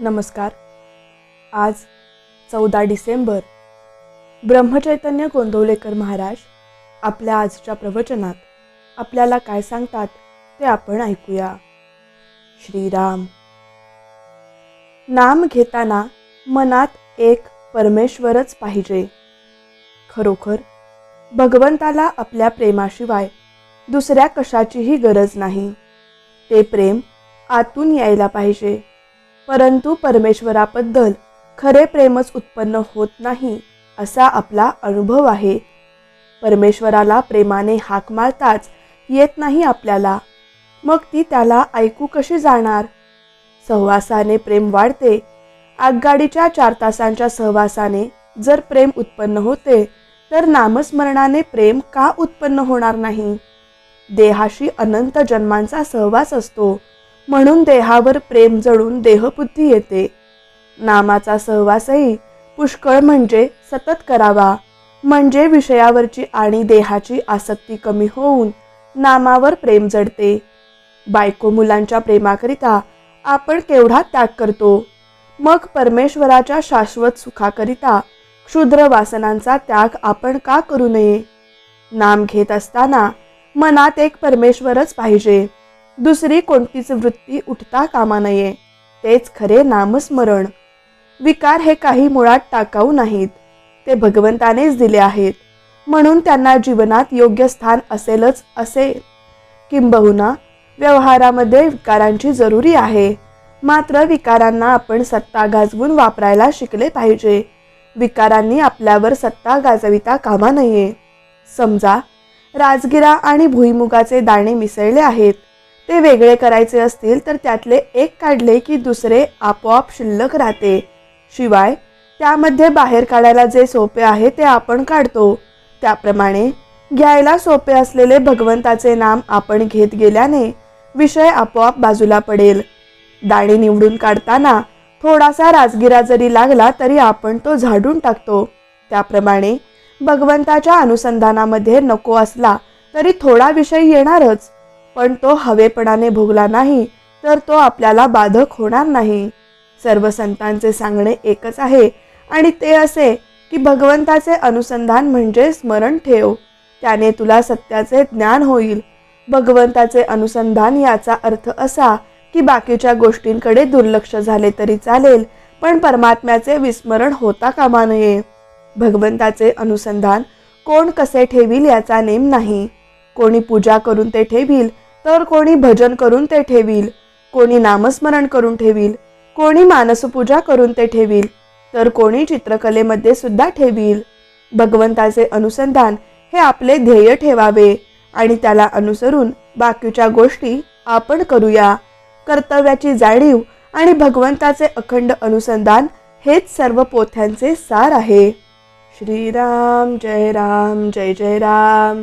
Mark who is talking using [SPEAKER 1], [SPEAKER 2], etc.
[SPEAKER 1] नमस्कार. आज चौदा डिसेंबर ब्रह्मचैतन्य गोंदवलेकर महाराज आपल्या आजच्या प्रवचनात आपल्याला काय सांगतात ते आपण ऐकूया. श्रीराम. नाम घेताना मनात एक परमेश्वरच पाहिजे. खरोखर भगवंताला आपल्या प्रेमाशिवाय दुसऱ्या कशाचीही गरज नाही. ते प्रेम आतून यायला पाहिजे. परंतु परमेश्वराबद्दल खरे प्रेमच उत्पन्न होत नाही असा आपला अनुभव आहे. परमेश्वराला प्रेमाने हाक मारताच येत नाही आपल्याला. मग ती त्याला ऐकू कशी जाणार? सहवासाने प्रेम वाढते. आगगाडीच्या चार तासांच्या सहवासाने जर प्रेम उत्पन्न होते तर नामस्मरणाने प्रेम का उत्पन्न होणार नाही? देहाशी अनंत जन्मांचा सहवास असतो. म्हणून देहावर प्रेम जळून देहबुद्धी येते. नामाचा सहवासही पुष्कळ म्हणजे सतत करावा. म्हणजे विषयावरची आणि देहाची आसक्ती कमी होऊन नामावर प्रेम जडते. बायको मुलांच्या प्रेमाकरिता आपण केवढा त्याग करतो? मग परमेश्वराच्या शाश्वत सुखाकरिता क्षुद्र वासनांचा त्याग आपण का करू नये? नाम घेत असताना मनात एक परमेश्वरच पाहिजे. दुसरी कोणतीच वृत्ती उठता कामा नये. तेच खरे नामस्मरण. विकार हे काही मुळात टाकाऊ नाहीत. ते भगवंतानेच दिले आहेत. म्हणून त्यांना जीवनात योग्य स्थान असेलच असे. किंबहुना व्यवहारामध्ये विकारांची जरुरी आहे. मात्र विकारांना आपण सत्ता गाजवून वापरायला शिकले पाहिजे. विकारांनी आपल्यावर सत्ता गाजविता कामा नये. समजा राजगिरा आणि भुईमुगाचे दाणे मिसळले आहेत. ते वेगळे करायचे असतील तर त्यातले एक काढले की दुसरे आपोआप शिल्लक राहते. शिवाय त्यामध्ये बाहेर काढायला जे सोपे आहे ते आपण काढतो. त्याप्रमाणे घ्यायला सोपे असलेले भगवंताचे नाम आपण घेत गेल्याने विषय आपोआप बाजूला पडेल. दाणे निवडून काढताना थोडासा राजगिरा जरी लागला तरी आपण तो झाडून टाकतो. त्याप्रमाणे भगवंताच्या अनुसंधानामध्ये नको असला तरी थोडा विषय येणारच. पण तो हवेपणाने भोगला नाही तर तो आपल्याला बाधक होणार नाही. सर्व संतांचे सांगणे एकच आहे आणि ते असे की भगवंताचे अनुसंधान म्हणजे स्मरण ठेव. त्याने तुला सत्याचे ज्ञान होईल. भगवंताचे अनुसंधान याचा अर्थ असा की बाकीच्या गोष्टींकडे दुर्लक्ष झाले तरी चालेल पण परमात्म्याचे विस्मरण होता कामा नये. भगवंताचे अनुसंधान कोण कसे ठेवील याचा नेम नाही. कोणी पूजा करून ते ठेवील तर कोणी भजन करून ते ठेवील कोणी नामस्मरण करून ठेवील कोणी मानसपूजा करून ते ठेवील तर कोणी चित्रकलेमध्ये सुद्धा ठेवील. भगवंताचे अनुसंधान हे आपले ध्येय ठेवावे आणि त्याला अनुसरून बाकीच्या गोष्टी आपण करूया. कर्तव्याची जाणीव आणि भगवंताचे अखंड अनुसंधान हेच सर्व पोथ्यांचे सार आहे. श्रीराम जय राम जय जय राम.